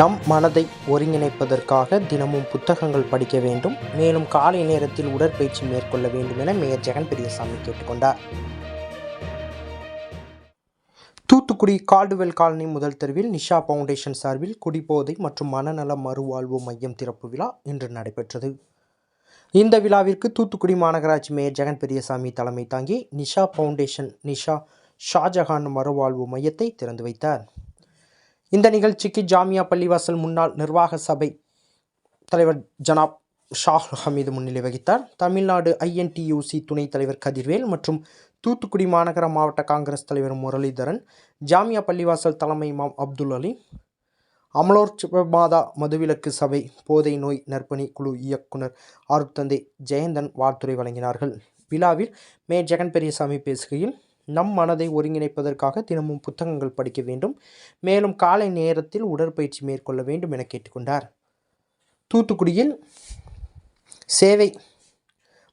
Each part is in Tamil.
நம் மனதை ஒருங்கிணைப்பதற்காக தினமும் புத்தகங்கள் படிக்க வேண்டும். மேலும் காலை நேரத்தில் உடற்பயிற்சி மேற்கொள்ள வேண்டும் என மேயர் ஜெகன் பெரியசாமி கேட்டுக்கொண்டார். தூத்துக்குடி கால்டுவெல் காலனி முதல் தெருவில் நிஷா ஃபவுண்டேஷன் சார்பில் குடிபோதை மற்றும் மனநல மறுவாழ்வு மையம் திறப்பு விழா இன்று நடைபெற்றது. இந்த விழாவிற்கு தூத்துக்குடி மாநகராட்சி மேயர் ஜெகன் பெரியசாமி தலைமை தாங்கி நிஷா ஃபவுண்டேஷன் நிஷா ஷாஜஹான் மறுவாழ்வு மையத்தை திறந்து வைத்தார். இந்த நிகழ்ச்சிக்கு ஜாமியா பள்ளிவாசல் முன்னாள் நிர்வாக சபை தலைவர் ஜனாப் ஷாஹ் ஹமீது முன்னிலை வகித்தார். தமிழ்நாடு ஐஎன்டியூசி துணைத் தலைவர் கதிர்வேல் மற்றும் தூத்துக்குடி மாநகர மாவட்ட காங்கிரஸ் தலைவர் முரளிதரன் ஜாமியா பள்ளிவாசல் தலைமை இமாம் அப்துல் அலி அமலோர் மாதா மதுவிலக்கு சபை போதை நோய் நற்பணி குழு இயக்குனர் ஆருத்தந்தை ஜெயந்தன் வாழ்த்துறை வழங்கினார்கள். விழாவில் மே. ஜெகன் பெரியசாமி பேசுகையில் நம் மனதை ஒருங்கிணைப்பதற்காக தினமும் புத்தகங்கள் படிக்க வேண்டும். மேலும் காலை நேரத்தில் உடற்பயிற்சி மேற்கொள்ள வேண்டும் என கேட்டுக்கொண்டார். தூத்துக்குடியில் சேவை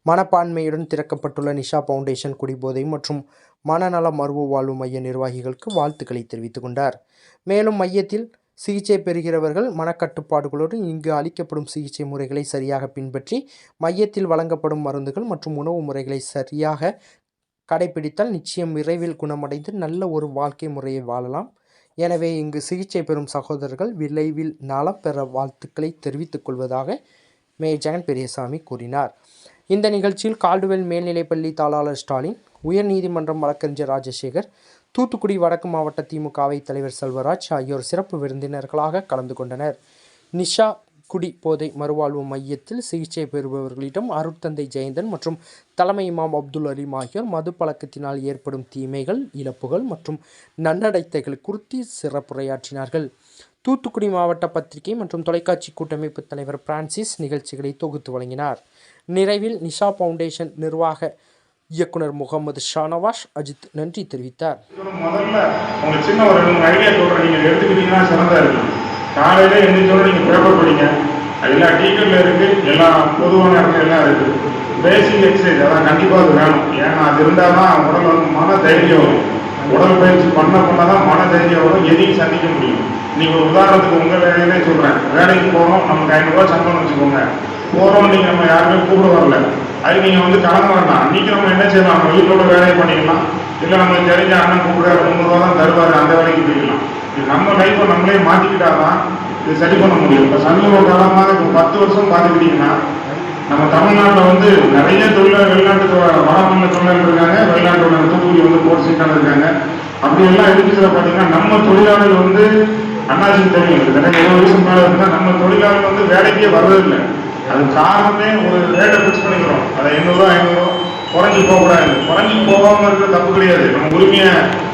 மனப்பான்மையுடன் திறக்கப்பட்டுள்ள நிஷா ஃபவுண்டேஷன் குடிபோதை மற்றும் மனநல மறுவு வாழ்வு மைய நிர்வாகிகளுக்கு வாழ்த்துக்களை தெரிவித்துக் கொண்டார். மேலும் மையத்தில் சிகிச்சை பெறுகிறவர்கள் மனக்கட்டுப்பாடுகளோடு இங்கு அளிக்கப்படும் சிகிச்சை முறைகளை சரியாக பின்பற்றி மையத்தில் வழங்கப்படும் மருந்துகள் மற்றும் உணவு முறைகளை சரியாக கடைபிடித்தால் நிச்சயம் விரைவில் குணமடைந்து நல்ல ஒரு வாழ்க்கை முறையை வாழலாம். எனவே இங்கு சிகிச்சை பெறும் சகோதரர்கள் விரைவில் நலம் பெற வாழ்த்துக்களை தெரிவித்துக் கொள்வதாக மே. ஜெகன் பெரியசாமி கூறினார். இந்த நிகழ்ச்சியில் கால்டுவெல் மேல்நிலைப்பள்ளி தாளாளர் ஸ்டாலின் உயர்நீதிமன்றம் வழக்கறிஞர் ராஜசேகர் தூத்துக்குடி வடக்கு மாவட்ட திமுகவை தலைவர் செல்வராஜ் ஆகியோர் சிறப்பு விருந்தினர்களாக கலந்து கொண்டனர். நிஷா குடி போதை மறுவாழ்வு மையத்தில் சிகிச்சை பெறுபவர்களிடம் அருட்தந்தை ஜெயந்தன் மற்றும் தலைமை இமாம் அப்துல் அலீம் ஆகியோர் மது பழக்கத்தினால் ஏற்படும் தீமைகள் இழப்புகள் மற்றும் நன்னடைத்தைகள் குறித்து சிறப்புரையாற்றினார்கள். தூத்துக்குடி மாவட்ட பத்திரிகை மற்றும் தொலைக்காட்சி கூட்டமைப்பு தலைவர் பிரான்சிஸ் நிகழ்ச்சிகளை தொகுத்து வழங்கினார். நிறைவில் நிஷா ஃபவுண்டேஷன் நிர்வாக இயக்குனர் முகமது ஷானவாஸ் அஜித் நன்றி தெரிவித்தார். காலையில் உங்க நீங்கள் ஒரு காலையில எந்திரிச்சோட நீங்க பேப்பர் படிங்க அது எல்லா டீக்கல்ல இருக்கு. எல்லா பொதுவான இடத்துல எல்லாம் இருக்கு. பேசிக் எக்ஸசைஸ் அதான் கண்டிப்பா அது வேணும். ஏன்னா அது இருந்தால் தான் உடல் வந்து மன தைரியம் வரும். உடல் பயிற்சி பண்ண பண்ண தான் மன தைரியம் வரும். எதையும் சந்திக்க முடியும். நீங்க ஒரு உதாரணத்துக்கு உங்க வேலையிலே சொல்றேன். வேலைக்கு போறோம். நமக்கு ஐநூறுரூவா சம்பளம் வச்சுக்கோங்க. போறோம் நீங்க நம்ம யாருமே கூப்பிட வரல. அது நீங்க வந்து கடன் வேண்டாம் அன்னைக்கு நம்ம என்ன செய்யலாம்? நம்ம வீட்டோட வேலையை பண்ணிக்கலாம் இல்லை நம்ம தெரிஞ்ச அண்ணன் கூப்பிட முந்நூறுரூவா தான் தருவாரு. அந்த வேலைக்கு போய்க்கலாம் நம்ம லைஃப்பை நம்மளே மாற்றிக்கிட்டாதான் இது சரி பண்ண முடியும். இப்போ சமீப காலமாக இப்போ பத்து வருஷம் பார்த்துக்கிட்டிங்கன்னா நம்ம தமிழ்நாட்டில் வந்து நிறைய தொழிலாளர் வெளிநாட்டு வடமாநில தொழிலாளர் இருக்காங்க வெளிநாட்டோட தூத்துக்குடி வந்து போர் சீட்டாக இருக்காங்க. அப்படி எல்லாம் இருக்கிறத பார்த்தீங்கன்னா நம்ம தொழிலாளர்கள் வந்து அண்ணாச்சி தொழில் கிட்டத்தட்ட இருபது வருஷம் மேலே இருந்தால் நம்ம தொழிலாளர்கள் வந்து வேலைக்கே வர்றதில்லை. அது காரணமே ஒரு ரேட்டை ஃபிக்ஸ் பண்ணிக்கிறோம். அதை எண்ணூறுவா ஐநூறுவா குறைஞ்சி போகக்கூடாது. குறைஞ்சி போகாமல் இருக்கிற தப்பு கிடையாது. நம்ம உரிமையை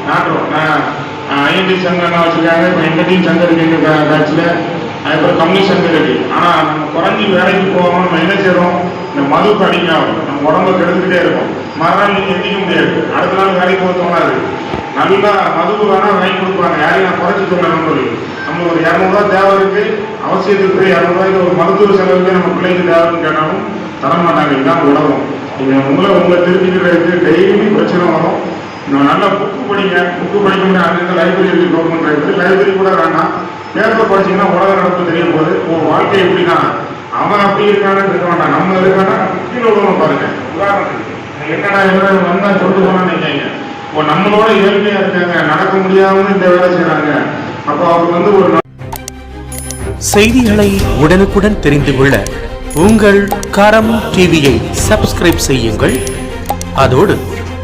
நாட்டுறோம். நான் ஐஎன்டி சங்கம் என்ன வச்சுருக்காங்க இப்போ எங்கள் டீம் சங்கம் இருக்கு எங்கள் அதுக்கப்புறம் கம்யூனிஸ்ட் சங்கம் இருக்கு. ஆனால் நம்ம குறைஞ்சி வேலைக்கு போகாமல் நம்ம என்ன செய்கிறோம் இந்த மதுக்கு ஆகும் நம்ம உடம்ப கெடுத்துக்கிட்டே இருக்கும். மறுநாள் நீங்கள் எந்திக்க முடியாது. அடுத்த நாள் வேலைக்கு போக தோணாது. நல்லா மதுவு வேணால் வாங்கி கொடுப்பாங்க. யாரையும் நான் குறைச்சி சொல்லணும் நம்பது நம்ம ஒரு இரநூறுவா தேவை இருக்குது அவசியத்துக்கு போய் இரநூறுவாய்க்கு ஒரு மருத்துவ செலவுக்கு நம்ம பிள்ளைக்கு தேவைன்னு கேட்டாலும் தரமாட்டாங்க. இதுதான் உலகம். நீங்கள் உங்களை உங்களை திருப்பிக்கிறதுக்கு டெய்லி பிரச்சனை வரும். இன்னும் நல்லா புக்கு படிங்க. புக்கு படிக்க அங்கே லைப்ரரி கவர்மெண்ட் லைப்ரரி லைப்ரரி கூட வேண்டாம். பேப்பர் படிச்சீங்கன்னா உலக நடப்பு தெரியும் போது உன் வாழ்க்கை எப்படின்னா அவன் அப்படி இருக்கானு இருக்க வேண்டாம் நம்ம இருக்கானா? கீழே உள்ளவன் பாருங்க. உதாரணத்துக்கு என்னடா என்ன வந்தா சொல்லிட்டு போனான்னு நினைக்காங்க இப்போ நம்மளோட ஏழ்மையா இருக்காங்க. நடக்க முடியாமல் இந்த வேலை செய்யறாங்க அப்போ அவங்க வந்து ஒரு செய்திகளை உடனுக்குடன் தெரிந்து கொள்ள உங்கள் கரம் டிவியை சப்ஸ்கிரைப் செய்யுங்கள். அதோடு